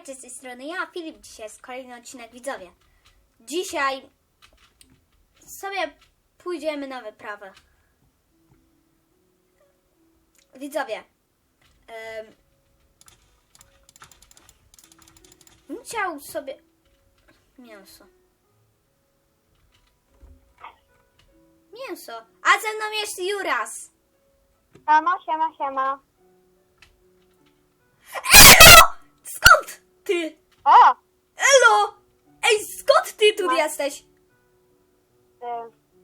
witajcie z tej strony ja, Filip. Dzisiaj jest kolejny odcinek widzowie. Dzisiaj sobie pójdziemy na wyprawę. Widzowie, bym chciał sobie mięso. Mięso. A ze mną jest Juras. Siema, siema, siema. Ty? O! Elo! Ej, skąd ty tu No. jesteś? Y,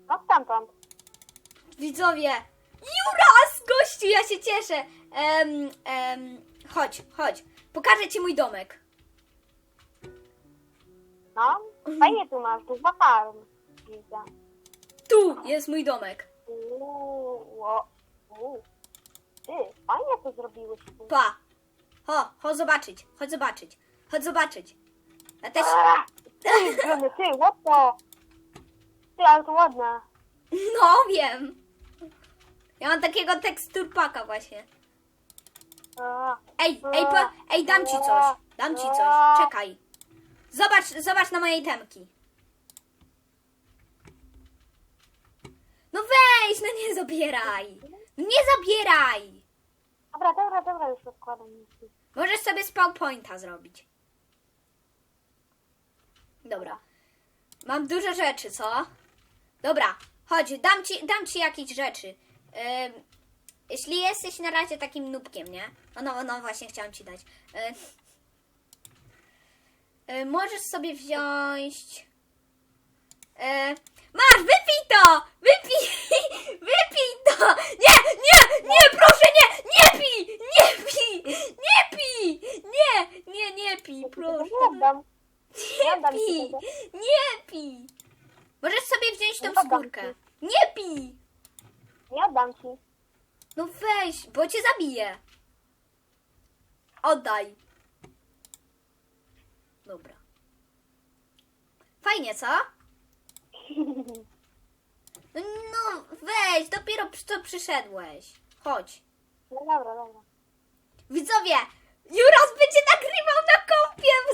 no stamtąd. Widzowie! Juras! Gościu, ja się cieszę! Em, em, chodź, chodź. Pokażę ci mój domek. No, fajnie tu masz, dużo farm. Widzę. Tu jest mój domek. Uuu, o, uuu. Ty, fajnie to zrobiłeś tu. Pa! Ho, chodź zobaczyć, chodź zobaczyć, chodź zobaczyć. Ja też... Ty, ty, the? Ty, ale to ładne. No, wiem. Ja mam takiego teksturpaka właśnie. Ej, ej, po, ej, dam ci coś. Dam ci coś. Czekaj. Zobacz, zobacz na moje temki. No weź, no nie zabieraj. Nie zabieraj. Dobra, dobra, dobra, już rozkładam. Możesz sobie spawn pointa zrobić. Dobra. Mam dużo rzeczy, co? Dobra, chodź, dam ci, dam ci jakieś rzeczy. Ym, jeśli jesteś na razie takim nubkiem, nie? No, no, no właśnie chciałam ci dać. Możesz sobie wziąć... Y, masz, wypij to! Wypij! Wypij to! Nie, nie, nie, proszę, nie! Nie pij! Nie pij! Nie pij! Nie, nie, nie pij, proszę. Nie ci pij! Nie pij! Możesz sobie wziąć tą skórkę. Nie pij! Nie oddam ci. No weź, bo cię zabiję. Oddaj. Dobra. Fajnie, co? No, no weź, dopiero przy- co przyszedłeś. Chodź. No dobra, dobra. Widzowie, Juras będzie nagrywał na swój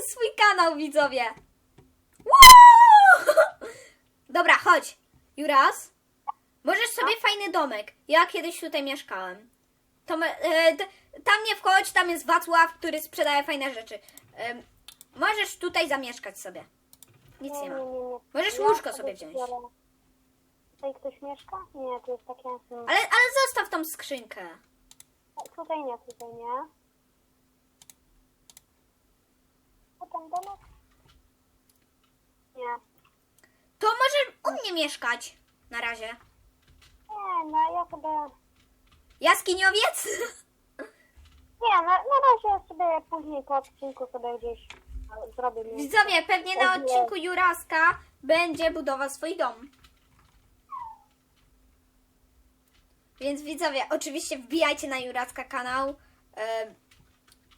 kanał, widzowie. Woo! Dobra, chodź. Juras, możesz sobie fajny domek. Ja kiedyś tutaj mieszkałem. To e, tam nie wchodź, tam jest Wacław, który sprzedaje fajne rzeczy. Em, możesz tutaj zamieszkać sobie. Nic nie ma. Możesz łóżko sobie wziąć. Tutaj ktoś mieszka? Nie, to jest takie... Ale, ale zostaw tą skrzynkę. Tutaj nie, tutaj nie. A tam domek? Nie. To możesz u mnie mieszkać. Na razie. Nie, no ja sobie... Jaskiniowiec? Nie, na, na razie sobie później po odcinku sobie gdzieś e, zrobię. Widzowie, pewnie na odcinku Juraska będzie budował swój dom. Więc widzowie, oczywiście wbijajcie na Juraska kanał. E,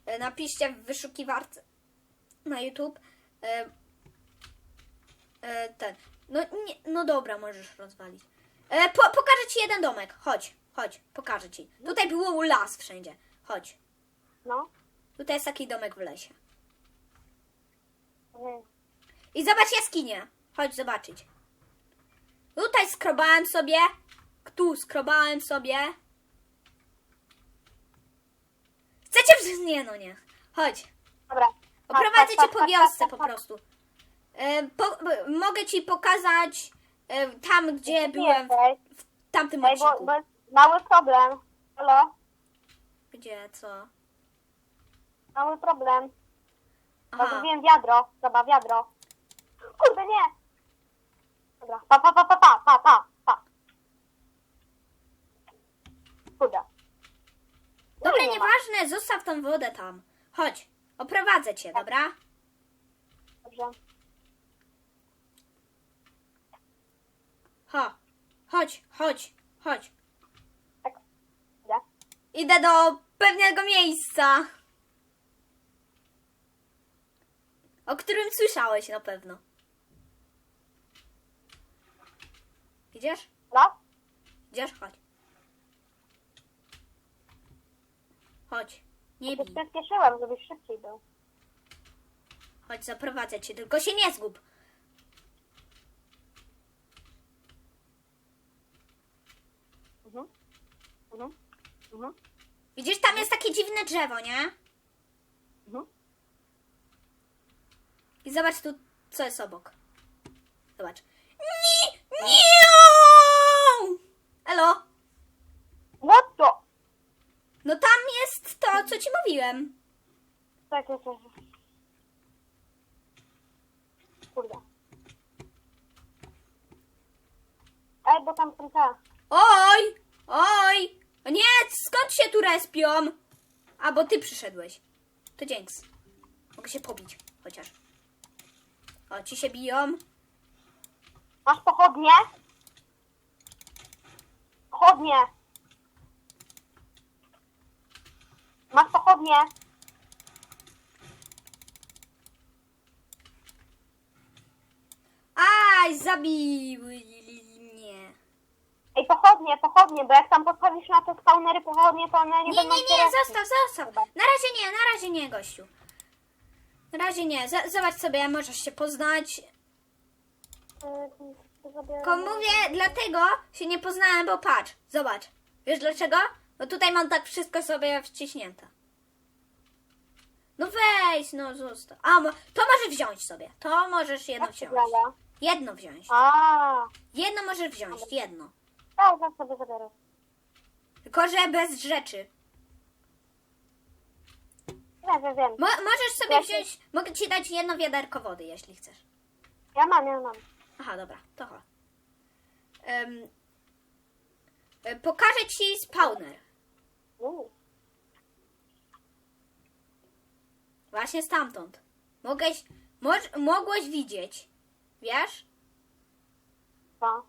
e, napiszcie w wyszukiwarce na YouTube. E, e, ten. No, nie, no dobra, możesz rozwalić. E, po, pokażę ci jeden domek. Chodź, chodź, pokażę ci. Tutaj było las wszędzie. Chodź. No. Tutaj jest taki domek w lesie. Nie. I zobacz jaskinię. Chodź zobaczyć. Tutaj skrobałem sobie. Tu skrobałem sobie. Chcecie wziąć? Nie, no nie. Chodź. Dobra. Oprowadzę Patrz, cię po wiosce po prostu. E, po, mogę ci pokazać e, tam, gdzie byłem w, w tamtym Ej, bo, odcinku. bo mały problem. Halo? Gdzie, co? Mały problem. Aha. Zagubiłem wiadro. Dobra, wiadro. Kurde, nie. Dobra, pa, pa, pa, pa, pa, pa, pa, pa. Kurde. Dobra, Nie ma. nieważne, zostaw tą wodę tam. Chodź, oprowadzę cię, dobra? Dobrze. Ho, chodź, chodź, chodź. Tak. Idę. Idę do pewnego miejsca. O którym słyszałeś na pewno. Idziesz? No? Idziesz? Chodź. Chodź. Nie Się bij. przyspieszyłem, żebyś szybciej był. Chodź, zaprowadzę cię, tylko się nie zgub. Mhm. Mhm. Mhm. Widzisz, tam jest takie dziwne drzewo, nie? Mhm. I zobacz tu, co jest obok. Zobacz. Nie! Nie! Elo? What the? No tam to, co ci mówiłem. Tak, tak, tak. Kurde. Ej, bo tam te. Oj! Oj! O nie, skąd się tu respią? A, bo ty przyszedłeś. To dzięks. Mogę się pobić, chociaż. O, ci się biją. Masz pochodnie? Pochodnie. Masz pochodnie? Aj, zabiły mnie. Ej, pochodnie, pochodnie, bo jak tam postawisz na te spawnery pochodnie, to one nie, Nie, będą nie, nie, zostaw, zostaw. Na razie nie, na razie nie, gościu. Na razie nie. Z- Zobacz sobie, możesz się poznać. Y, to sobie- Tylko mówię, dlatego się nie poznałem, bo patrz, zobacz. Wiesz dlaczego? Bo tutaj mam tak wszystko sobie wciśnięte. No weź, no zostaw. A, mo- to może wziąć sobie. To możesz jedno Jak się wziąć. Jedno wziąć. A, Jedno możesz wziąć, jedno. tak, tak sobie zabiorę. Tylko, że bez rzeczy. Wiem, wiem, wiem. Mo- możesz sobie wziąć, mogę ci dać jedno wiaderko wody, jeśli chcesz. Ja mam, ja mam. Aha, dobra, to chodź. Em, e, pokażę ci spawner. U, Właśnie stamtąd. Mogłeś, moż, mogłeś widzieć, wiesz? co?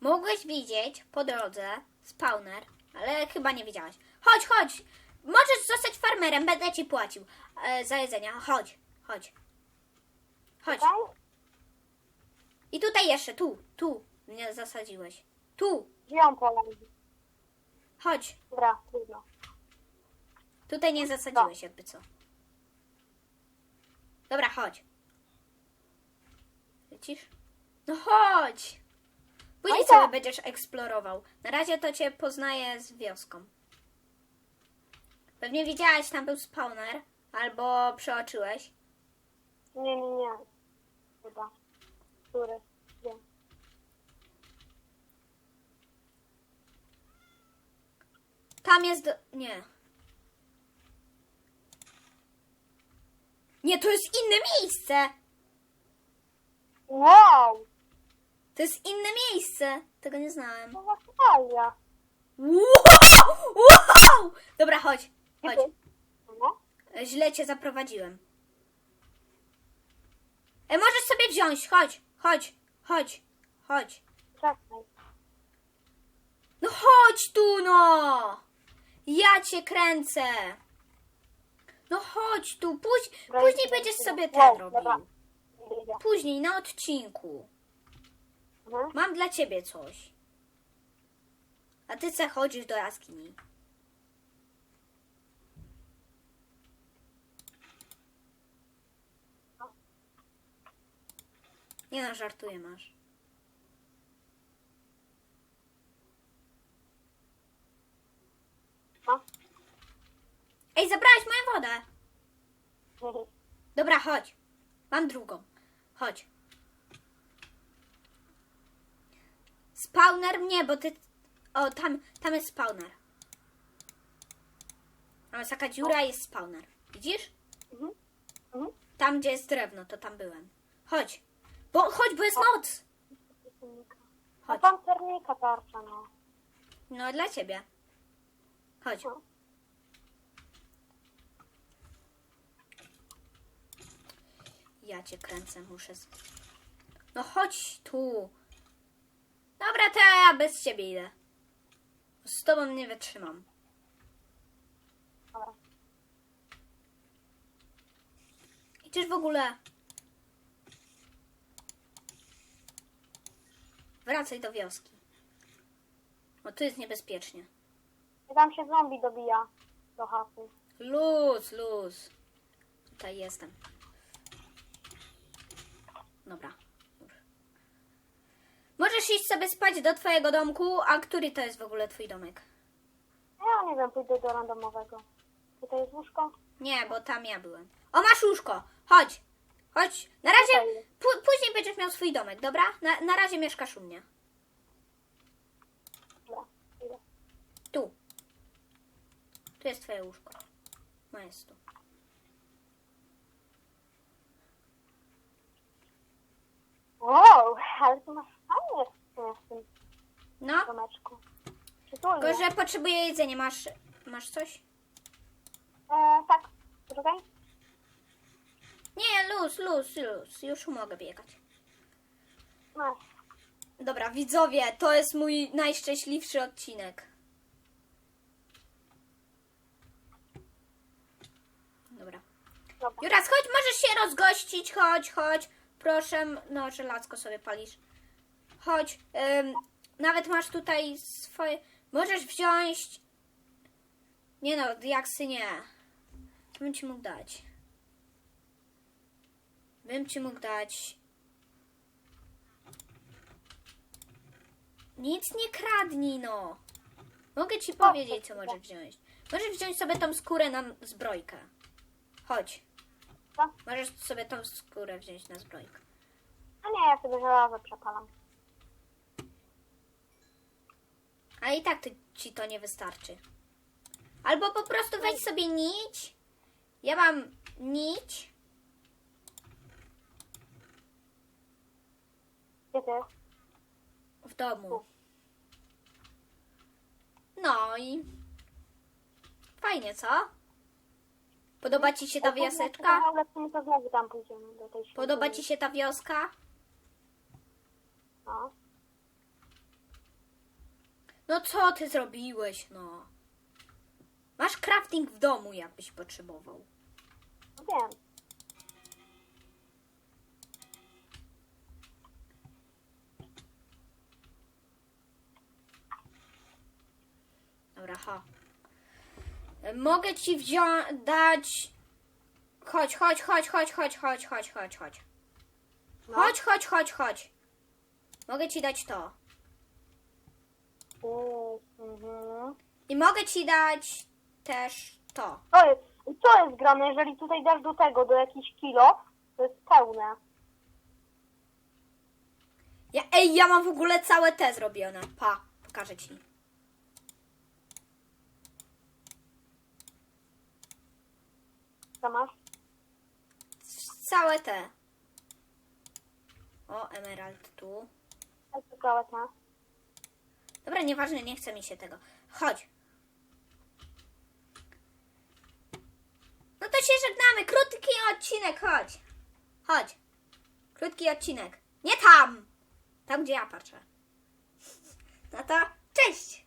Mogłeś widzieć po drodze spawner, ale chyba nie widziałaś. Chodź, chodź. Możesz zostać farmerem, będę ci płacił e, za jedzenie. Chodź, chodź. Chodź. Tutaj? I tutaj jeszcze, tu, tu mnie zasadziłeś. Tu, Gdzie poleci? chodź. Dobra, trudno. Tutaj nie zasadziłeś jakby co. Dobra, chodź. Lecisz? No chodź! Później No i sobie będziesz eksplorował. Na razie to cię poznaję z wioską. Pewnie widziałeś, tam był spawner. Albo przeoczyłeś. Nie, nie, nie. Chyba. Który? Tam jest... Do... Nie. Nie, to jest inne miejsce! Wow! To jest inne miejsce! Tego nie znałem. To właśnie talia. Wow! wow! Dobra, chodź. Chodź. No? Źle cię zaprowadziłem. E, możesz sobie wziąć. Chodź, chodź, chodź, chodź. Czekaj. No chodź tu, no! Ja cię kręcę. No chodź tu. Póź, Dobra, później będziesz idę. sobie ten dobra. robił. Później, na odcinku. Mhm. Mam dla ciebie coś. A ty se chodzisz do jaskini. Nie no, żartuję masz. No. Ej, zabrałeś moją wodę. Mhm. Dobra, chodź. Mam drugą. Chodź. Spawner nie, bo ty... O, tam, tam jest spawner. Tam jest taka dziura jest spawner. Widzisz? Mhm. Mhm. Tam, gdzie jest drewno, to tam byłem. Chodź. Bo, chodź, bo jest noc. A Chodź. pancernika tarcza, no. No, dla ciebie. Chodź. Ja cię kręcę, muszę. z- No chodź tu. Dobra, to ja bez ciebie idę. Z tobą nie wytrzymam. Idziesz w ogóle. Wracaj do wioski. Bo tu jest niebezpiecznie. I tam się zombie dobija do chaty. Luz, luz. Tutaj jestem. Dobra. Możesz iść sobie spać do twojego domku, a który to jest w ogóle twój domek? Ja nie wiem, pójdę do randomowego. Tutaj jest łóżko. Nie, bo tam ja byłem. O, masz łóżko. Chodź. Chodź. Na razie, później będziesz miał swój domek, dobra? Na, na razie mieszkasz u mnie. Dobra, idę. Tu. Tu jest twoje łóżko. No jest tu. Wow, ale ty masz fajnie w tym No, domeczku. Przytulnie. tylko że potrzebuję jedzenia. Masz, masz coś? E, tak, poczekaj. Nie, luz, luz, luz. Już mogę biegać. Masz. Dobra, widzowie, to jest mój najszczęśliwszy odcinek. Dobra. Dobra. Juras, chodź, możesz się rozgościć, chodź, chodź. Proszę, no, żelazko sobie palisz. Chodź, ym, nawet masz tutaj swoje... Możesz wziąć... Nie no, diaksy nie. Co bym ci mógł dać? Bym ci mógł dać... Nic nie kradnij, no. Mogę ci powiedzieć, co możesz wziąć. Możesz wziąć sobie tą skórę na zbrojkę. Chodź. Co? Możesz sobie tą skórę wziąć na zbrojkę. A nie, ja sobie żelazo przepalam. A i tak ty, ci to nie wystarczy. Albo po prostu weź sobie nić. Ja mam nić. Gdzie ty? w domu. No i fajnie, co? Podoba ci się ta wioseczka? Ale tam pójdziemy do tej Podoba ci się ta wioska? No. No co ty zrobiłeś, no? Masz crafting w domu, jakbyś potrzebował. no Wiem. Dobra, ha. Mogę ci wziąć, dać... Chodź, chodź, chodź, chodź, chodź, chodź, chodź, chodź, chodź. No. Chodź, chodź, chodź, chodź. Mogę ci dać to. Mhm. I mogę ci dać też to. To jest, co jest grane, jeżeli tutaj dasz do tego, do jakichś kilo, to jest pełne. Ja, ej, ja mam w ogóle całe te zrobione. Pa, pokażę ci. Co masz? Całe te. O, emerald tu. Ja szukała ta. Dobra, nieważne, nie chce mi się tego. Chodź. No to się żegnamy. Krótki odcinek, chodź. Chodź. Krótki odcinek. Nie tam! Tam, gdzie ja patrzę. No to cześć!